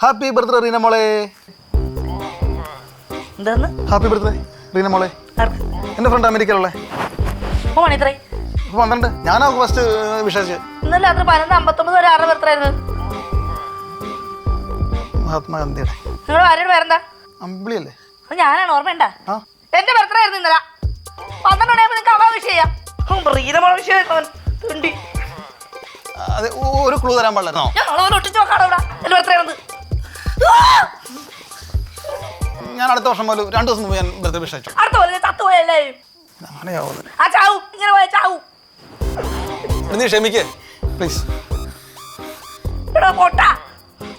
Happy birthday Reena മോളെ. എന്താണ് happy birthday Reena മോളെ. എന്റെ എന്റെ ഫ്രണ്ട് അമേരിക്കയിലുള്ള ഓ മണിത്രേ പന്ത്രണ്ട് ഞാനാ ഫസ്റ്റ് വിശ്വസിച്ച് ഇന്നലെ രാത്രി പതിനൊന്ന് അമ്പത്തൊമ്പത് വരെ ആറ് ബർത്ത്ഡേ മഹാത്മാഗാന്ധിയുടെ. നിങ്ങൾ ആരുടെ പേരെന്താ? അമ്പിളിയല്ലേ? അത് ഞാനാണ് ഓർമ്മയുണ്ട? എന്റെ ബർത്ത്ഡേ ആയിരുന്നു ഇന്നലെ. പന്ത്രണ്ട് മണിയാകുമ്പോൾ നിങ്ങൾക്ക് അവ വിഷയ റീനമോള വിഷയം ഒരു ക്ലൂ തരാൻ പാടില്ലായിരുന്നോ? ഞങ്ങൾ ഒട്ടിച്ച് നോക്കാണോ ഇവിടെ എന്റെ ബർത്ത്ഡേ ആണ് ഞാൻ അടുത്ത വർഷം പോലും രണ്ടു ദിവസം മുമ്പ് ഞാൻ ബർത്ത്ഡേ വിഷയിച്ചു അടുത്ത പോലെ ചത്തുപോയല്ലേ അങ്ങനെയാവുന്നത് ആ ചാവും. ഇങ്ങനെ പോയ ചാവും. നീ ക്ഷമിക്കേ. പ്ലീസ് എടോ പൊട്ട.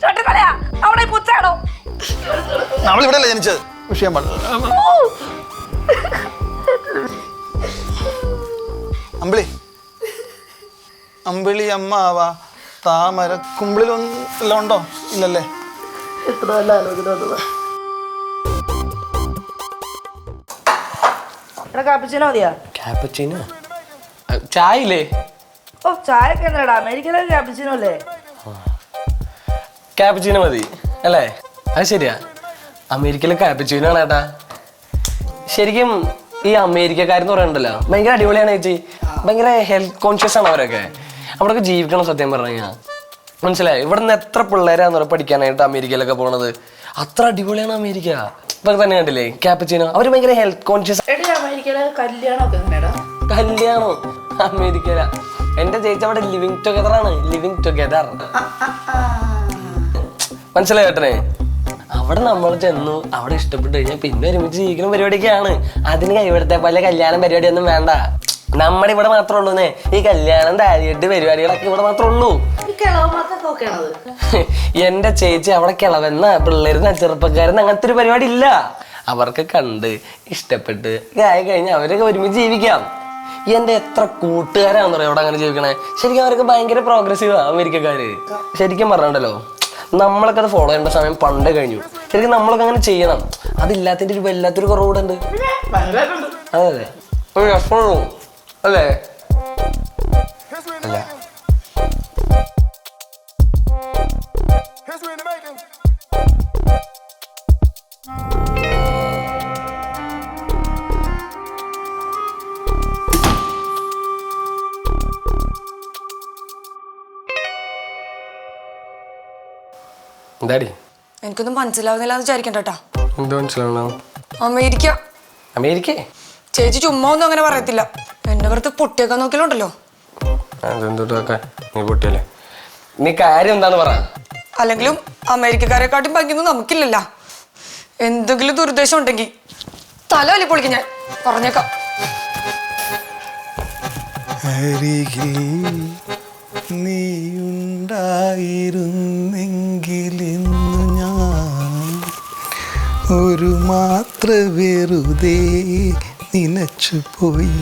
ചൊട്ടിത്തലയാ അവിടെ പുച്ചാണോ നമ്മൾ നമ്മളിവിടെ അല്ലേ ജനിച്ചത് വിഷയം പാടില്ല. അമ്പിളി. അമ്പിളി അമ്മാവ. താമര കുമ്പിളിലൊന്നും എല്ലാം ഉണ്ടോ? ഇല്ലല്ലേ? എത്ര നല്ല ആലോചന എടാ കാപ്പിച്ചിനോ മതിയാ? ക്യാപ്പച്ചീനോ ചായ ഇല്ലേ ഓ ചായ ഒക്കെ എന്താടാ അമേരിക്കയിലെ കാപ്പിച്ചിനോ അല്ലേ? ക്യാപ്പച്ചീനോ മതി അല്ലേ? അത് ശരിയാ. അമേരിക്കയിലെ ക്യാപ്പച്ചീനോ ആണ് ഏട്ടാ. ശരിക്കും ഈ അമേരിക്കക്കാരെന്ന് പറയണ്ടല്ലോ. ഭയങ്കര അടിപൊളിയാണ് ചേച്ചി. ഭയങ്കര ഹെൽത്ത് കോൺഷ്യസ് ആണ് അവരൊക്കെ. അവിടെയൊക്കെ ജീവിക്കണം സത്യം പറഞ്ഞു കഴിഞ്ഞാൽ മനസ്സിലായി? ഇവിടെ നിന്ന് എത്ര പിള്ളേരാന്ന് പഠിക്കാനായിട്ട് അമേരിക്കയിലൊക്കെ പോണത്? അത്ര അടിപൊളിയാണ് അമേരിക്ക. ഇപ്പൊ തന്നെ കണ്ടില്ലേ? ക്യാപ്പച്ചീനോ അവർ ഭയങ്കര ഹെൽത്ത് കോൺഷ്യസ് കല്യാണോ അമേരിക്ക കല്യാണം? അമേരിക്കയില. എന്റെ ചേച്ചി അവിടെ ലിവിങ് ടുഗദർ ആണ്. ലിവിങ് ടുഗദർ മനസ്സിലായി കേട്ടനെ അവിടെ നമ്മൾ ചെന്നു. അവിടെ ഇഷ്ടപ്പെട്ടു കഴിഞ്ഞാൽ പിന്നെ ഒരുമിച്ച് ജീവിക്കുന്ന പരിപാടിയൊക്കെയാണ്. അതിന് ഇവിടുത്തെ പോലെ കല്യാണം പരിപാടിയൊന്നും വേണ്ട. നമ്മുടെ ഇവിടെ മാത്രമേ ഉള്ളൂന്നേ. ഈ കല്യാണം താരിയിട്ട് പരിപാടികളൊക്കെ ഇവിടെ മാത്രമേ ഉള്ളൂ. എന്റെ ചേച്ചി അവിടെ കിളവെന്ന പിള്ളേരുന്ന ചെറുപ്പക്കാരെന്ന് അങ്ങനത്തെ ഒരു പരിപാടി ഇല്ല അവർക്ക് കണ്ട് ഇഷ്ടപ്പെട്ട് ആയി കഴിഞ്ഞാൽ അവരൊക്കെ ഒരുമിച്ച് ജീവിക്കാം. എന്റെ എത്ര കൂട്ടുകാരാന്ന് പറയാം അവിടെ അങ്ങനെ ജീവിക്കണേ? ശരിക്കും അവർക്ക് ഭയങ്കര പ്രോഗ്രസീവാ അമേരിക്കക്കാര്. ശരിക്കും പറഞ്ഞോ നമ്മളൊക്കെ അത് ഫോളോ ചെയ്യേണ്ട സമയം പണ്ടേ കഴിഞ്ഞു. ശരിക്കും നമ്മളൊക്കെ അങ്ങനെ ചെയ്യണം. അതില്ലാത്തതിന്റെ ഒരു വല്ലാത്തൊരു കുറവുകൂടെ ഉണ്ട്. അതെ അതെ. ഒരു അല്ല. എന്താടി? എനിക്കൊന്നും മനസ്സിലാവുന്നില്ല എന്ന് വിചാരിക്കണ്ട എന്ത് മനസ്സിലാവണം? അമേരിക്ക. അമേരിക്ക? ചേച്ചി ചുമ്മാ ഒന്നും അങ്ങനെ പറയത്തില്ല. എന്റെ പുറത്ത് പൊട്ടിയൊക്കെ നോക്കിയാലുണ്ടല്ലോ. അതെന്തോട്ടൊക്കെ നീ പൊട്ടിയല്ലേ? നീ കാര്യം എന്താന്ന് പറ. അല്ലെങ്കിലും അമേരിക്കക്കാരെക്കാട്ടും ഭംഗിയൊന്നും നമുക്കില്ലല്ല. എന്തെങ്കിലും ദുരുദ്ദേശം ഉണ്ടെങ്കിൽ തല വലി പൊളിക്കും ഞാൻ പറഞ്ഞേക്കാം. ഞാൻ ഒരു മാത്ര വെറുതെ നിനച്ചു പോയി